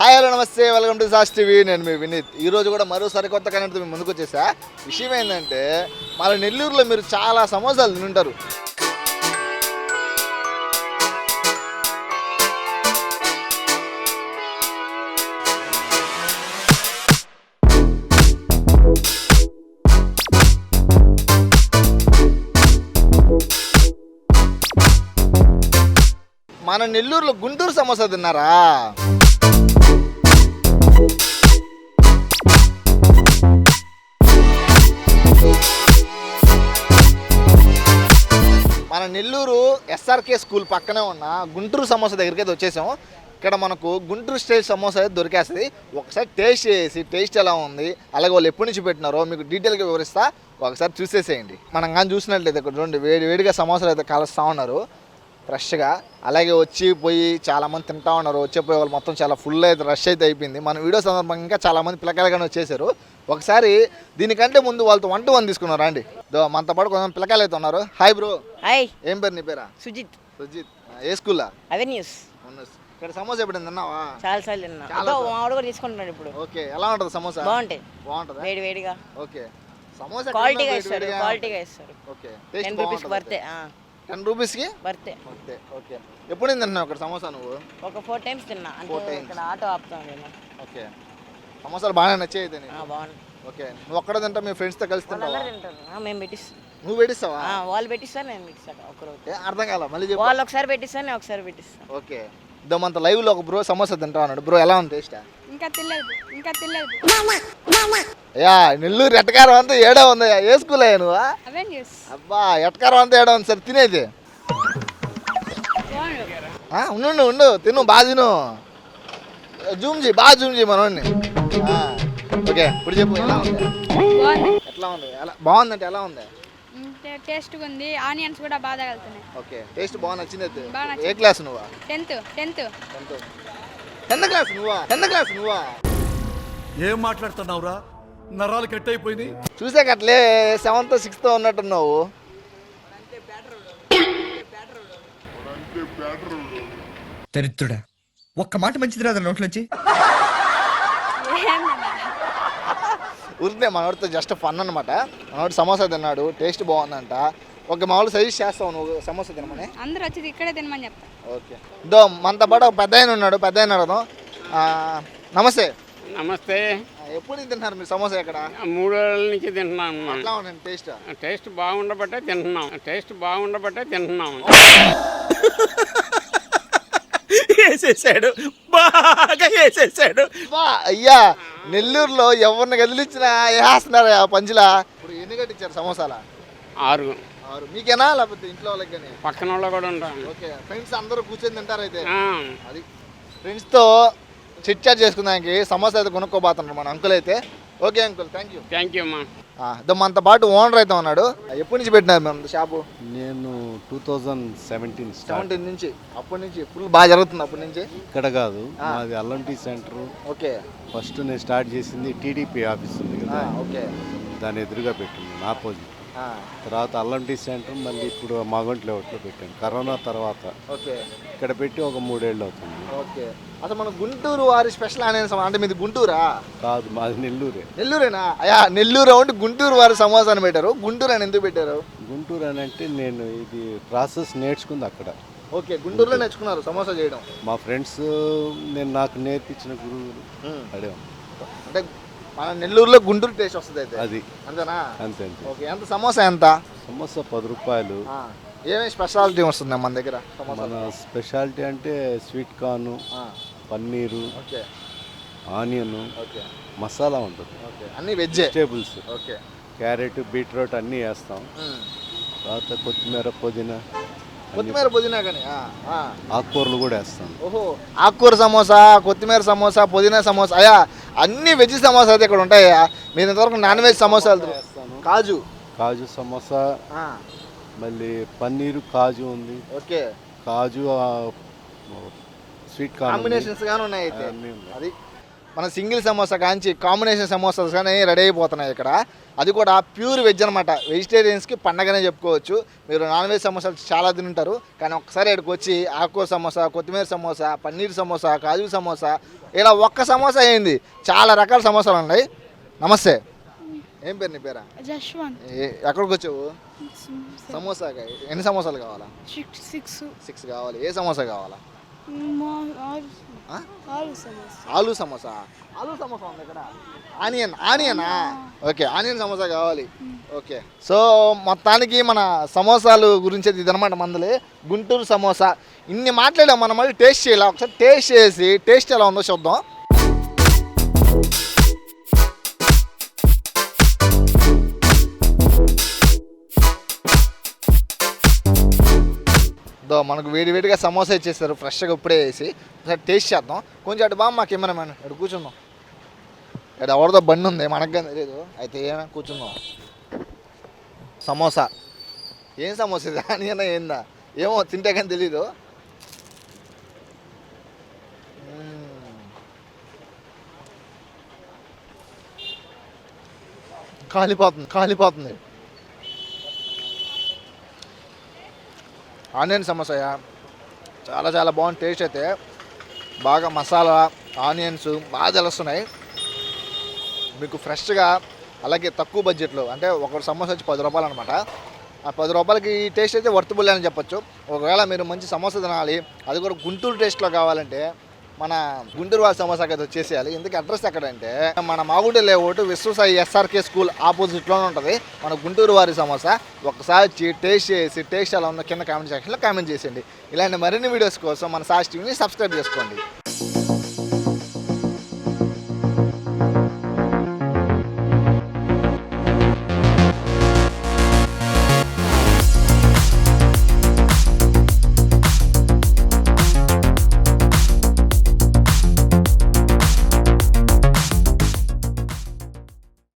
Hi hello నమస్తే welcome to SAS TV. నేను మీ వినీత్. ఈ రోజు కూడా మరో సరికొత్త కనెక్ట్ మీ ముందుకు వచ్చేసా? విషయం ఏంటంటే మన నెల్లూరులో మీరు చాలా సమోసాలు తింటారు మన నెల్లూరులో గుంటూరు సమోసా తిన్నారా? మన నెల్లూరు ఎస్ఆర్కే స్కూల్ పక్కనే ఉన్న గుంటూరు సమోసా దగ్గరికి అయితే వచ్చేసాం. ఇక్కడ మనకు గుంటూరు స్టైల్ సమోసా అయితే దొరికేస్తుంది. ఒకసారి టేస్ట్ చేసి టేస్ట్ ఎలా ఉంది అలాగే వాళ్ళు ఎప్పటి నుంచి పెట్టినారో మీకు డీటెయిల్గా వివరిస్తా. ఒకసారి చూసేసేయండి. మనం కానీ చూసినట్లయితే ఇక్కడ రెండు వేడి వేడిగా సమోసాలు అయితే కలుస్తూ ఉన్నారు. ఫ్రెష్గా. అలాగే వచ్చి పోయి చాలామంది తింటా ఉన్నారు. వచ్చే పోయే వాళ్ళు మొత్తం చాలా ఫుల్ అయితే రష్ అయితే అయిపోయింది. మన వీడియో సందర్భంగా ఇంకా చాలామంది పిల్లకాయలుగానే వచ్చేసారు. ఒకసారి దీనికంటే ముందు వాళ్ళతో వన్ టు వన్ తీసుకున్నారు. అండి మనతో పాటు కొంతమంది పిల్లకాయలు అయితే ఉన్నారు. హాయ్ బ్రో హాయ్ ఏం పేరు నీ పేరా? సుజిత్. సుజిత్. ఏ స్కూలా అవెన్యూస్ ఇక్కడ సమోసా ఎప్పుడు తిన్నావా? చాలా సార్లు తిన్నా. మామిడి కూడా తీసుకుంటున్నాడు ఇప్పుడు. ఓకే. ఎలా ఉంటుంది సమోసా? బాగుంటాయి. బాగుంటుందా? వేడి వేడిగా. ఓకే. సమోసా క్వాలిటీగా ఇస్తారు. క్వాలిటీగా ఇస్తారు. ఓకే. టెన్ రూపీస్ వర్తే టెన్ రూపీస్కి వర్తే ఓకే ఓకే. ఎప్పుడు తింటున్నావు ఇక్కడ సమోసా నువ్వు? ఒక ఫోర్ టైమ్స్ తిన్నా. Four అంటే times. ఇక్కడ ఆటో ఆపుతాం నేను. ఓకే. సమోసాలు బాగానే నచ్చాయి అయితే నీకు? బాగుంది ఓకే. నువ్వు ఒక్కడ తింటా మీ ఫ్రెండ్స్తో కలిసి తింటావా? వాళ్ళందరూ తింటారు. ఆ, మేము పెట్టిస్తాం. నువ్వు పెట్టిస్తావా? వాళ్ళు పెట్టిస్తారు నేను పెట్టిస్తాను. ఒకరోజు ఏ, అర్థం కాల? మళ్ళీ చెప్పు. వాళ్ళు ఒకసారి పెట్టిస్తాను నేను ఒకసారి పెట్టిస్తాను. ఓకే. ఇద్దమంత లైవ్లో ఒక బ్రో సమోసా తింటా అన్నాడు. బ్రో ఎలా ఉంది టేస్ట్ ఇంకా తెలియదు ఇంకా తెలియదు అయ్యా నెల్లూరు ఎట్టకారం అంతా ఏడా ఉంది. ఏ స్కూల్ అయ్యా నువ్వు? అవే న్యూస్ అబ్బా ఎట్టకారం అంతా ఏడా ఉంది సరే? తినేది. ఆ, ఉండు ఉండు, ఉండు. తిను బాగా తిను. జూమ్ చేయి బాగా జూమ్ చేయి మనోడిని. ఆ, ఓకే ఇప్పుడు చెప్పు ఎలా ఉంది? బాగుంది. ఎట్లా ఉంది? ఎలా బాగుందంటే ఎలా ఉంది? టేస్ట్గా ఉంది ఆనియన్స్ కూడా బాగా తగులుతున్నాయి. ఓకే. టేస్ట్ బాగా నచ్చింది అయితే. బాగా నచ్చింది. ఏ క్లాస్ నువ్వా? Tenth tenth tenth tenth class నువ్వా? టెన్త్ క్లాస్ నువ్వా? ఏం మాట్లాడుతున్నావురా? నరాలు కట్ అయిపోయినాయి చూసాక అట్లే సెవెంత్ సిక్స్త్ ఉన్నట్టున్నావు దరిద్రుడా ఒక్క మాట మంచిది రాదు నోట్లోంచి. ఊరికే మనోడితో జస్ట్ ఫన్ అనమాట మనోడు సమోసా తిన్నాడు టేస్ట్ బాగుందంట. ఓకే మామూలు సజెస్ట్ చేస్తావు నువ్వు సమోసా తినమని. అందరూ వచ్చి ఇక్కడే తినమని చెప్తా. ఓకే. దో మనతో పాటు ఒక పెద్ద ఆయన ఉన్నాడు పెద్ద ఆయన అడగదాం ఆ, నమస్తే. నమస్తే. ఎప్పుడు తింటున్నారు మీరు సమోసా ఇక్కడ? మూడు రోజుల నుంచి తింటున్నాం టేస్ట్. టేస్ట్ బాగుండబట్టే తింటున్నాం. టేస్ట్ బాగుండబట్టే తింటున్నాం. వేసేసాడు. బాగా వేసేసాడు. బా అయ్యా నెల్లూరులో ఎవరిని కదిలిచ్చినా వేస్తున్నారు ఆ పంచులా? ఇప్పుడు ఎన్ని కట్టించారు సమోసాల? ఆరు. ఆరు. మీకేనా లేకపోతే ఇంట్లో వాళ్ళకి కానీ? పక్కన వాళ్ళు కూడా ఉంటాం ఓకే. ఫ్రెండ్స్ అందరూ కూర్చొని తింటారు అయితే. అది. ఫ్రెండ్స్తో చిట్ చాట్ చేసుకున్నానికి సమోసా అయితే కొనుక్కోబోతున్నారు మన అంకుల్ అయితే. Okay uncle thank you thank you అమ్మా మనతో పాటు ఓనర్ అయితే ఉన్నాడు. ఎప్పటి నుంచి పెట్టినారు మేము షాపు? నేను two thousand seventeen start seventeen నుంచి. అప్పటి నుంచి ఫుల్ బాగా జరుగుతుంది అప్పటి నుంచి? ఇక్కడ కాదు మాది అల్లంటి సెంటర్. ఓకే ఫస్ట్ నేను స్టార్ట్ చేసింది టీడీపీ ఆఫీస్ ఉంది కదా. ఓకే దాని ఎదురుగా పెట్టింది ఆపోజిట్ తర్వాత అల్లంటి సెంటర్ మళ్ళీ ఇప్పుడు మాగంటి లేఅవుట్లో పెట్టాను. కరోనా తర్వాత. ఓకే. ఇక్కడ పెట్టి ఒక మూడేళ్ళు అవుతుంది. ఓకే. అసలు మన గుంటూరు వారి స్పెషల్ అనే సమ- అంటే మీది గుంటూరా? కాదు మాది నెల్లూరే. నెల్లూరేనా? అయ్యా నెల్లూరు అంటే గుంటూరు వారి సమోసా అని పెట్టారు. గుంటూరు అని ఎందుకు పెట్టారు? గుంటూరు అని అంటే నేను ఇది ప్రాసెస్ నేర్చుకుంది అక్కడ. ఓకే గుంటూరులో నేర్చుకున్నారు సమోసా చేయడం. మా ఫ్రెండ్స్ నేను నాకు నేర్పించిన గురువులు. అడే అంటే మన నెల్లూరులో గుంటూరు టేస్ట్ వస్తుంది అయితే. అది. అంతేనా? అంతే అంతే. ఓకే ఎంత? సమోసా ఎంత? సమోసా పది రూపాయలు. ఆ, ఏమేమి స్పెషాలిటీ వస్తుంది మన దగ్గర సమోసా? మన స్పెషాలిటీ అంటే స్వీట్ కార్న్ ఆ, paneer okay. Onion okay. Masala ఉంటుంది. ఓకే. అన్ని వెజ్జే? వెజిటేబుల్స్. ఓకే. క్యారెట్ బీట్రూట్ అన్నీ వేస్తాం. తర్వాత కొత్తిమీర పుదీనా కొత్తిమీర పుదీనా కానీ? ఆ, ఆ. ఆకుకూరలు కూడా వేస్తాం. ఓహో ఆకుకూర సమోసా కొత్తిమీర సమోసా పుదీనా సమోసా. అయ్యా అన్ని వెజ్ సమోసా అయితే ఇక్కడ ఉంటాయా. మీరు ఇంతవరకు నాన్ వెజ్ సమోసాలు కాజు. కాజు సమోసా. మళ్ళీ పన్నీరు కాజు ఉంది. ఓకే. కాజు ఆ, స్వీట్. కాంబినేషన్స్ గానే ఉన్నాయి అయితే. అది మన సింగిల్ సమోసా కాంచి కాంబినేషన్ సమోసాస్ కానీ రెడీ అయిపోతున్నాయి ఇక్కడ. అది కూడా ప్యూర్ వెజ్ అనమాట వెజిటేరియన్స్కి పండగనే చెప్పుకోవచ్చు. మీరు నాన్ వెజ్ సమోసాలు చాలా తింటారు కానీ ఒక్కసారి ఇక్కడికి వచ్చి ఆకుకూర సమోసా కొత్తిమీర సమోసా పన్నీర్ సమోసా కాజు సమోసా ఇలా ఒక్క సమోసా అయింది చాలా రకాల సమోసాలు ఉన్నాయి. నమస్తే. ఏం పేరు నీ పేరా? ఎక్కడికి వచ్చావు? సమోసా ఎన్ని సమోసాలు కావాలా? Six six. కావాలి. ఏ సమోసా కావాలా? ఆలు సమోసా. ఆలు సమోసా? ఉంది ఇక్కడ. ఆనియన్ ఆనియనా? ఓకే ఆనియన్ సమోసా కావాలి. ఓకే. సో మొత్తానికి మన సమోసాలు గురించి ఇదనమాట మందలి. గుంటూరు సమోసా. ఇన్ని మాట్లాడాం మనం మళ్ళీ టేస్ట్ చేయాలి? ఒకసారి టేస్ట్ చేసి టేస్ట్ ఎలా ఉందో చూద్దాం. మనకు వేడి వేడిగా సమోసా ఇచ్చేస్తారు ఫ్రెష్గా ఇప్పుడే వేసి. ఒకసారి టేస్ట్ చేద్దాం. కొంచెం అటు బామ్మ మా కెమెరామెన్ అటు కూర్చుందాం. ఇక్కడ ఎవరిదో బండి ఉంది మనకు తెలియదు అయితే ఏమైనా కూర్చుందాం. సమోసా. ఏం సమోసా ఇది? ఆనియన్ ఏందా? ఏమో తింటే కానీ తెలీదు. కాలిపోతుంది కాలిపోతుంది. ఆనియన్ సమోసాయ చాలా చాలా బాగుంది. టేస్ట్ అయితే బాగా మసాలా ఆనియన్స్ బాగా తెలుస్తున్నాయి. మీకు ఫ్రెష్గా అలాగే తక్కువ బడ్జెట్లో అంటే ఒక సమోసా వచ్చి పది రూపాయలు అనమాట ఆ పది రూపాయలకి ఈ టేస్ట్ అయితే వర్తబుల్ అని చెప్పొచ్చు. ఒకవేళ మీరు మంచి సమోసా తినాలి అది కూడా గుంటూరు టేస్ట్లో కావాలంటే మన గుంటూరు వాళ్ళ సమోసాకి అయితే వచ్చేసేయాలి. ఎందుకు అడ్రస్ ఎక్కడంటే మన Magunta layout Vishwasai SRK school ఆపోజిట్లోనే ఉంటుంది. మన గుంటూరు వారి సమోసా ఒకసారి వచ్చి టేస్ట్ చేసి టేస్ట్ అలా ఉన్న కింద కామెంట్ సెక్షన్లో కామెంట్ చేసేయండి. ఇలాంటి మరిన్ని వీడియోస్ కోసం మన సాస్ టీవీని సబ్స్క్రైబ్ చేసుకోండి.